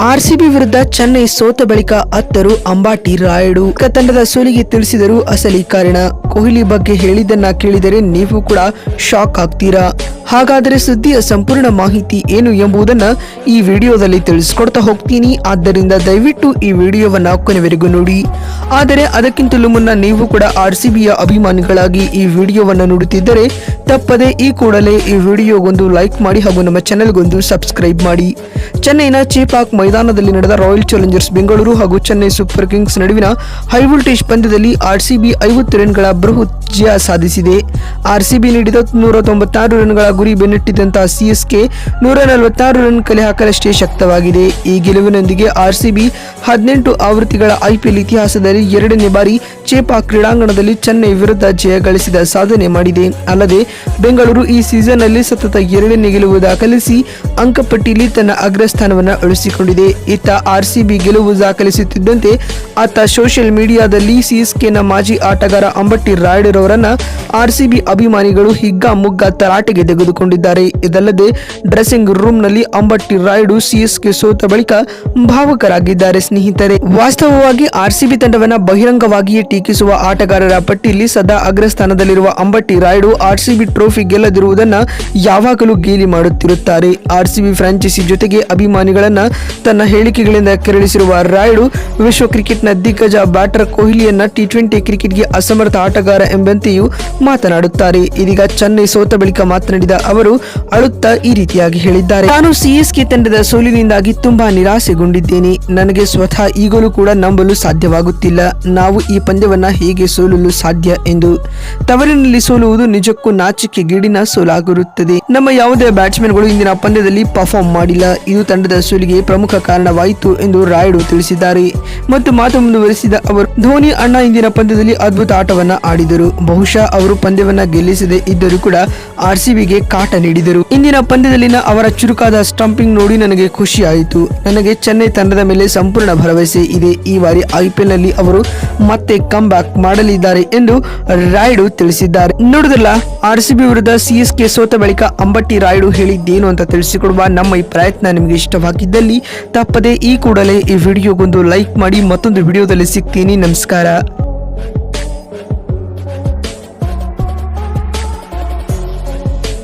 RCB ವಿರುದ್ಧ ಚೆನ್ನೈ ಸೋತ ಬಳಿಕ ಅತ್ತರು ಅಂಬಾಟಿ ರಾಯುಡು. ತಂಡದ ಸೋಲಿಗೆ ತಿಳಿಸಿದರು ಅಸಲಿ ಕಾರಣ. ಕೊಹ್ಲಿ ಬಗ್ಗೆ ಹೇಳಿದ್ದನ್ನ ಕೇಳಿದರೆ ನೀವು ಕೂಡ ಶಾಕ್ ಆಗ್ತೀರಾ? ಹಾಗಾದರೆ ಸುದ್ದಿಯ ಸಂಪೂರ್ಣ ಮಾಹಿತಿ ಏನು ಎಂಬುದನ್ನ ಈ ವಿಡಿಯೋದಲ್ಲಿ ತಿಳಿಸ್ಕೊಡ್ತಾ ಹೋಗ್ತೀನಿ. ಆದ್ದರಿಂದ ದಯವಿಟ್ಟು ಈ ವಿಡಿಯೋವನ್ನು ಕೊನೆವರೆಗೂ ನೋಡಿ. ಆದರೆ ಅದಕ್ಕಿಂತಲೂ ಮುನ್ನ ನೀವು ಕೂಡ ಆರ್ ಸಿ ಅಭಿಮಾನಿಗಳಾಗಿ ಈ ವಿಡಿಯೋವನ್ನು ನೋಡುತ್ತಿದ್ದರೆ ತಪ್ಪದೆ ಈ ಕೂಡಲೇ ಈ ವಿಡಿಯೋಗೊಂದು ಲೈಕ್ ಮಾಡಿ ಹಾಗೂ ನಮ್ಮ ಚಾನೆಲ್ಗೊಂದು ಸಬ್ಸ್ಕ್ರೈಬ್ ಮಾಡಿ. ಚೆನ್ನೈನ ಚೇಪಾಕ್ ಮೈದಾನದಲ್ಲಿ ನಡೆದ ರಾಯಲ್ ಚಾಲೆಂಜರ್ಸ್ ಬೆಂಗಳೂರು ಹಾಗೂ ಚೆನ್ನೈ ಸೂಪರ್ ಕಿಂಗ್ಸ್ ನಡುವಿನ ಹೈ ವೋಲ್ಟೇಜ್ ಪಂದ್ಯದಲ್ಲಿ ಆರ್ಸಿಬಿ ಐವತ್ತು ರನ್ಗಳ ಬೃಹತ್ ಜಯ ಸಾಧಿಸಿದೆ. ಆರ್ಸಿಬಿ ನೀಡಿದ ನೂರ ತೊಂಬತ್ತಾರು ರನ್ಗಳ ಗುರಿ ಬೆನ್ನಟ್ಟಿದಂತಹ ಸಿಎಸ್ಕೆ ನೂರ ನಲವತ್ತಾರು ರನ್ ಕಲೆ ಹಾಕಲಷ್ಟೇ ಶಕ್ತವಾಗಿದೆ. ಈ ಗೆಲುವಿನೊಂದಿಗೆ ಆರ್ಸಿಬಿ ಹದಿನೆಂಟು ಆವೃತ್ತಿಗಳ ಐಪಿಎಲ್ ಇತಿಹಾಸದಲ್ಲಿ ಎರಡನೇ ಬಾರಿ ಚೇಪಾ ಕ್ರೀಡಾಂಗಣದಲ್ಲಿ ಚೆನ್ನೈ ವಿರುದ್ಧ ಜಯ ಗಳಿಸಿದ ಸಾಧನೆ ಮಾಡಿದೆ. ಅಲ್ಲದೆ ಬೆಂಗಳೂರು ಈ ಸೀಸನ್ನಲ್ಲಿ ಸತತ ಎರಡನೇ ಗೆಲುವು ದಾಖಲಿಸಿ ಅಂಕಪಟ್ಟಿಯಲ್ಲಿ ತನ್ನ ಅಗ್ರಸ್ಥಾನವನ್ನು ಉಳಿಸಿಕೊಂಡಿದೆ. ಇತ್ತ ಆರ್ಸಿಬಿ ಗೆಲುವು ದಾಖಲಿಸುತ್ತಿದ್ದಂತೆ ಆತ ಸೋಷಿಯಲ್ ಮೀಡಿಯಾದಲ್ಲಿ ಸಿಎಸ್ಕೆನ ಮಾಜಿ ಆಟಗಾರ ಅಂಬಟ್ಟಿ ರಾಯುಡುರವರನ್ನ ಆರ್ಸಿಬಿ ಅಭಿಮಾನಿಗಳು ಹಿಗ್ಗ ಮುಗ್ಗ ತರಾಟೆಗೆ ತೆಗೆದುಕೊಂಡಿದ್ದಾರೆ. ಇದಲ್ಲದೆ, ಡ್ರೆಸ್ಸಿಂಗ್ ರೂಮ್ನಲ್ಲಿ ಅಂಬಟ್ಟಿ ರಾಯುಡು ಸಿಎಸ್ಕೆ ಸೋತ ಬಳಿಕ ಭಾವುಕರಾಗಿದ್ದಾರೆ ಸ್ನೇಹಿತರೆ. ವಾಸ್ತವವಾಗಿ ಆರ್ಸಿಬಿ ತಂಡವನ್ನ ಬಹಿರಂಗವಾಗಿಯೇ ಟೀಕಿಸುವ ಆಟಗಾರರ ಪಟ್ಟಿಯಲ್ಲಿ ಸದಾ ಅಗ್ರಸ್ಥಾನದಲ್ಲಿರುವ ಅಂಬಟ್ಟಿ ರಾಯುಡು ಆರ್ಸಿಬಿ ಟ್ರೋಫಿ ಗೆಲ್ಲದಿರುವುದನ್ನ ಯಾವಾಗಲೂ ಗೇಲಿ ಮಾಡುತ್ತಿರುತ್ತಾರೆ. ಆರ್ಸಿಬಿ ಫ್ರಾಂಚೈಸಿ ಜೊತೆಗೆ ಅಭಿಮಾನಿಗಳನ್ನ ತನ್ನ ಹೇಳಿಕೆಗಳಿಂದ ಕೆರಳಿಸಿರುವ ರಾಯ್ಡು ವಿಶ್ವ ಕ್ರಿಕೆಟ್ನ ದಿಗ್ಗಜ ಬ್ಯಾಟರ್ ಕೊಹ್ಲಿಯನ್ನ ಟಿ ಟ್ವೆಂಟಿ ಕ್ರಿಕೆಟ್ಗೆ ಅಸಮರ್ಥ ಆಟಗಾರ ಎಂಬಂತೆಯೂ ಮಾತನಾಡುತ್ತಾರೆ. ಇದೀಗ ಚೆನ್ನೈ ಸೋತ ಬಳಿಕ ಮಾತನಾಡಿದ ಅವರು ಅಳುತ್ತಾ ಈ ರೀತಿಯಾಗಿ ಹೇಳಿದ್ದಾರೆ. ನಾನು ಸಿಎಸ್ಕೆ ತಂಡದ ಸೋಲಿನಿಂದಾಗಿ ತುಂಬಾ ನಿರಾಸೆಗೊಂಡಿದ್ದೇನೆ. ನನಗೆ ಸ್ವತಃ ಈಗಲೂ ಕೂಡ ನಂಬಲು ಸಾಧ್ಯವಾಗುತ್ತಿಲ್ಲ. ನಾವು ಈ ಪಂದ್ಯವನ್ನ ಹೇಗೆ ಸೋಲಲು ಸಾಧ್ಯ ಎಂದು. ತವರಿನಲ್ಲಿ ಸೋಲುವುದು ನಿಜಕ್ಕೂ ನಾಚಿಕೆ ಗೀಡಿನ ಸೋಲಾಗಿರುತ್ತದೆ. ನಮ್ಮ ಯಾವುದೇ ಬ್ಯಾಟ್ಸ್ಮನ್ಗಳು ಇಂದಿನ ಪಂದ್ಯದಲ್ಲಿ ಪರ್ಫಾರ್ಮ್ ಮಾಡಿಲ್ಲ. ಇದು ತಂಡದ ಸೋಲಿಗೆ ಪ್ರಮುಖ ಕಾರಣವಾಯಿತು ಎಂದು ರಾಯುಡು ತಿಳಿಸಿದ್ದಾರೆ. ಮತ್ತು ಮಾತು ಮುಂದುವರಿಸಿದ ಅವರು, ಧೋನಿ ಅಣ್ಣ ಇಂದಿನ ಪಂದ್ಯದಲ್ಲಿ ಅದ್ಭುತ ಆಟವನ್ನ ಆಡಿದರು. ಬಹುಶಃ ಅವರು ಪಂದ್ಯವನ್ನ ಗೆಲ್ಲಿಸದೇ ಇದ್ದರೂ ಕೂಡ ಆರ್ಸಿಬಿಗೆ ಕಾಟ ನೀಡಿದರು. ಇಂದಿನ ಪಂದ್ಯದಲ್ಲಿನ ಅವರ ಚುರುಕಾದ ಸ್ಟಂಪಿಂಗ್ ನೋಡಿ ನನಗೆ ಖುಷಿ ಆಯಿತು ನನಗೆ ಚೆನ್ನೈ ತಂಡದ ಮೇಲೆ ಸಂಪೂರ್ಣ ಭರವಸೆ ಇದೆ. ಈ ಬಾರಿ ಐಪಿಎಲ್ನಲ್ಲಿ ಅವರು ಮತ್ತೆ ಕಮ್ ಬ್ಯಾಕ್ ಮಾಡಲಿದ್ದಾರೆ ಎಂದು ರಾಯ್ಡು ತಿಳಿಸಿದ್ದಾರೆ. ನೋಡುದಿಲ್ಲ ಆರ್ಸಿಬಿ ವಿರುದ್ಧ ಸಿಎಸ್ಕೆ ಸೋತ ಬಳಿಕ ಅಂಬಟ್ಟಿ ರಾಯ್ಡು ಹೇಳಿದ್ದೇನು ಅಂತ ತಿಳಿಸಿಕೊಡುವ ನಮ್ಮ ಈ ಪ್ರಯತ್ನ ನಿಮಗೆ ಇಷ್ಟವಾಗಿದ್ದಲ್ಲಿ ತಪ್ಪದೆ ಈ ಕೂಡಲೇ ಈ ವಿಡಿಯೋಗೊಂದು ಲೈಕ್ ಮಾಡಿ ಮತ್ತೊಂದು ವಿಡಿಯೋದಲ್ಲಿ ಸಿಗ್ತೀನಿ. ನಮಸ್ಕಾರ.